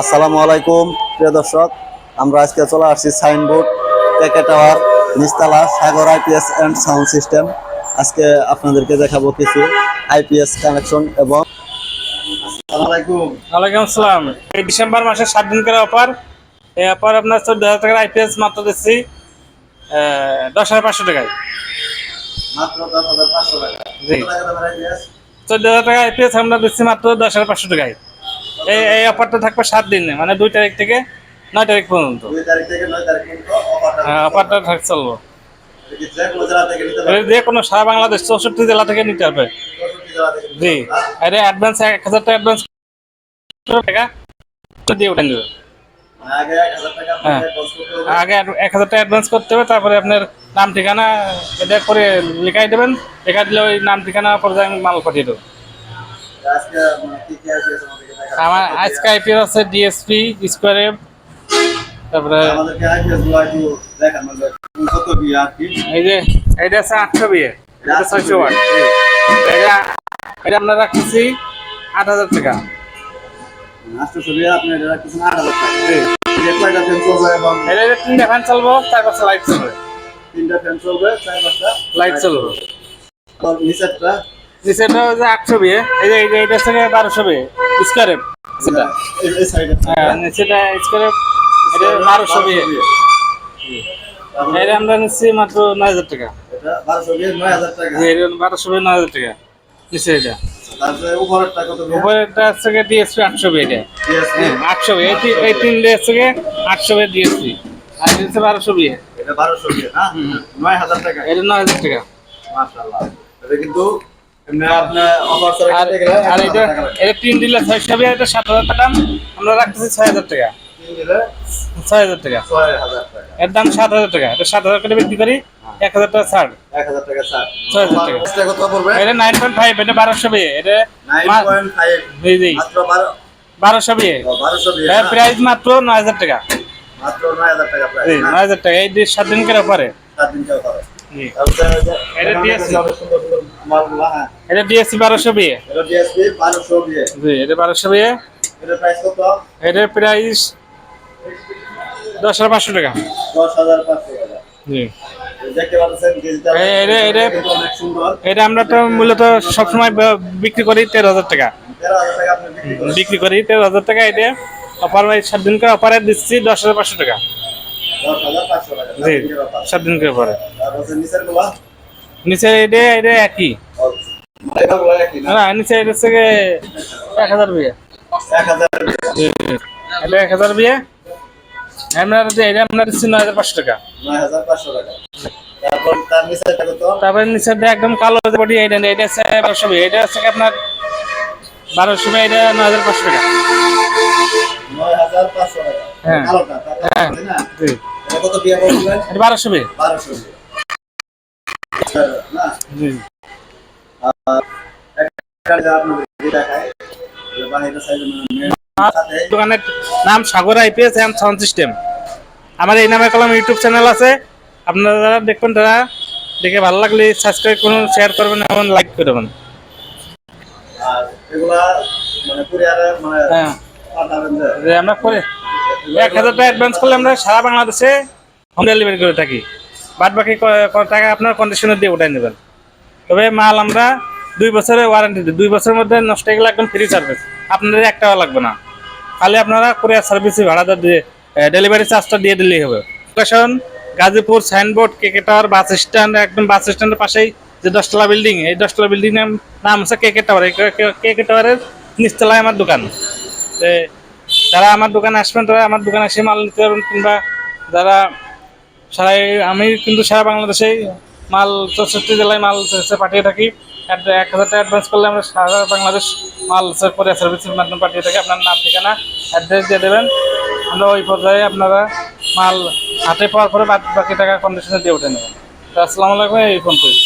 আসসালামু আলাইকুম প্রিয় দর্শক। আমরা আজকে চলে আসছি signboard KK tower নিস্তালা Sagar IPS and sound system. আজকে আপনাদেরকে দেখাবো কিছু আইপিএস কানেকশন এবং ওয়ালাইকুম আসসালাম। এই ডিসেম্বর মাসের সাত দিন করে অফার। এই অফার আপনার চোদ্দ হাজার টাকার আইপিএস মাত্র দিচ্ছি দশ হাজার পাঁচশো টাকায়। মাত্র দশ হাজার পাঁচশো টাকা টাকা চোদ্দ হাজার টাকা আইপিএস আমরা দিচ্ছি মাত্র দশ হাজার পাঁচশো টাকায়। এই এই অফারটা থাকবে সাত দিন মানে দুই তারিখ থেকে নয় তারিখ পর্যন্ত। দুই তারিখ থেকে নয় তারিখ পর্যন্ত অফারটা হ্যাঁ, অফারটা থাক চলবো। যে কোনো সারা বাংলাদেশ চৌষট্টি জেলা থেকে নিতে হবে। জি। পারবে, অ্যাডভান্স এক হাজার টাকা অ্যাডভান্স টাকা দিয়ে উঠে নেবে। মানে হ্যাঁ। হবে। আগে এক হাজার টাকা অ্যাডভান্স করতে হবে তারপরে আপনার নাম ঠিকানা এটা করে লিখাই দেবেন। লেখা দিলে ওই নাম ঠিকানা পর্যায়ে আমি মাল পাঠিয়ে দেবো আমার আজকে আইপিএল আছে ডিএসপি স্কোয়ার তারপরে মানে? এই যে এটা আছে আটশো বিয়ে এটা ছয়শো ওয়াট এটা এটা আমরা রাখতেছি আট হাজার টাকা। তিনটা ফ্যান চলবো চার পাঁচটা লাইট চলবে। তিনটা ফ্যান চলবে, চার পাঁচটা লাইট চলবে। নিচেরটা? নিচেটা হচ্ছে আটশো বিয়ে এই যে এই যে এটা থেকে বারোশো বিয়ে। স্কোয়ার। এফ সেটা হ্যাঁ এটা বারোশো বিয়ে। এটা আমরা নিচ্ছি মাত্র নয় হাজার টাকা। বারোশো বিয়ে নয় হাজার টাকা। যে এটা উপরেরটা হচ্ছে গিয়ে ডিএসপি আটশো বিয়ে এটা। আটশো বিয়ে। এই তি- তিনটে হচ্ছে গিয়ে আটশো বিয়ে ডিএসপি আর হচ্ছে বারোশো বিয়ে। এটা বারোশো বিয়ে না? নয় হাজার টাকা। এটা নয় হাজার টাকা। মাশাআল্লাহ। এটা কিন্তু আর এটা এটা তিন বিয়ে এটা সাত হাজার টাকা আমরা রাখতেছি ছয় হাজার টাকা। ছয় হাজার টাকা। ছয় এর দাম সাত হাজার টাকা। এটা সাত হাজার করে বিক্রি করি এক হাজার টাকা ছাড়। এক হাজার টাকা ছাড়। ছয় হাজার টাকা। Price টা কত পড়বে এটা নাইন পয়েন্ট ফাইভ এটা বারোশো বিয়ে। এটা বারোশো বিয়ে? প্রাইস মাত্র নয় হাজার টাকা। মাত্র নয় হাজার টাকা নয় হাজার টাকা। এই সাত দিন করে পরে। সাত দিন করে ওই এটা মালগুলো, হ্যাঁ। এটা ডিএসসি বারোশো বিয়ে এটা DSP 1200 দিয়ে। জি এটা বিয়ে price কত? এটার প্রাইস দশ হাজার পাঁচশো টাকা 10,500 টাকা। জি এটা- এটা-। এটা আমরা তো মূলত সবসময় বিক্রি করি তেরো হাজার টাকা 13,000 টাকা আপনি বিক্রি করি তেরো হাজার টাকা এটা অফার সাত দিন করে অফারে দিচ্ছি দশ হাজার পাঁচশো টাকা 10,500 টাকা। জি সাত দিন করে হচ্ছে নিচের নিচে এটা এটা একই না? না নিচে এটা হচ্ছে গিয়ে এক হাজার 1,000 এটা এক হাজার আমরা যে এটা আপনার দিচ্ছি নয় হাজার পাঁচশো টাকা তারপর নিচের একদম কালো বডি এটা এটা হচ্ছে বারোশো বিয়ে এটা হচ্ছে আপনার বারোশো বিয়ে এটা নয় হাজার পাঁচশো টাকা 9,500 টাকা। হ্যাঁ। হ্যাঁ। এটা বারোশো দোকানের নাম Sagar IPS and sound system. আমার এই নামে কলম ইউটিউব চ্যানেল আছে। আপনারা যারা দেখবেন, তারা দেখে ভালো লাগলে সাবস্ক্রাইব করুন শেয়ার করবেন এবং লাইক করবেন হ্যাঁ। আমরা করে এক হাজার টাকা অ্যাডভান্স করলে আমরা সারা বাংলাদেশে হোম ডেলিভারি করে থাকি। বাদ বাকি টাকা আপনার কন্ডিশনার দিয়ে উঠাই নেবেন। তবে মাল আমরা দুই বছরের ওয়ারেন্টি দিই। দুই বছরের মধ্যে নষ্ট হয়ে গেলে একদম ফ্রি সার্ভিস আপনাদের এক টাকা লাগবে না। খালি আপনারা কুরিয়ার সার্ভিসে ভাড়াটা দিয়ে ডেলিভারি চার্জটা দিয়ে দিলেই হবে। Location Gazipur signboard KK tower bus stand একদম বাস স্ট্যান্ডের পাশেই যে দশতলা বিল্ডিং এই দশতলা বিল্ডিং এর নাম হচ্ছে কেকে টাওয়ার কেকে টাওয়ারের নিচতলায় আমার দোকান। যারা আমার দোকানে আসবেন, তারা আমার দোকানে এসে মাল নিতে পারবেন কিংবা যারা সারা আমি কিন্তু সারা বাংলাদেশে মাল চৌষট্টি জেলায় মাল পাঠিয়ে থাকি। এক হাজার টাকা অ্যাডভান্স করলে আমরা সারা বাংলাদেশ মাল করে সার্ভিসের মাধ্যমে পাঠিয়ে থাকি। আপনার নাম, ঠিকানা অ্যাড্রেস দিয়ে দেবেন। আমরা ওই পর্যায়ে আপনারা মাল হাতে পাওয়ার পরে বাকি টাকা কন্ডিশনে দিয়ে উঠে নেবেন। তো আসসালামু আলাইকুম, এই ফোন করি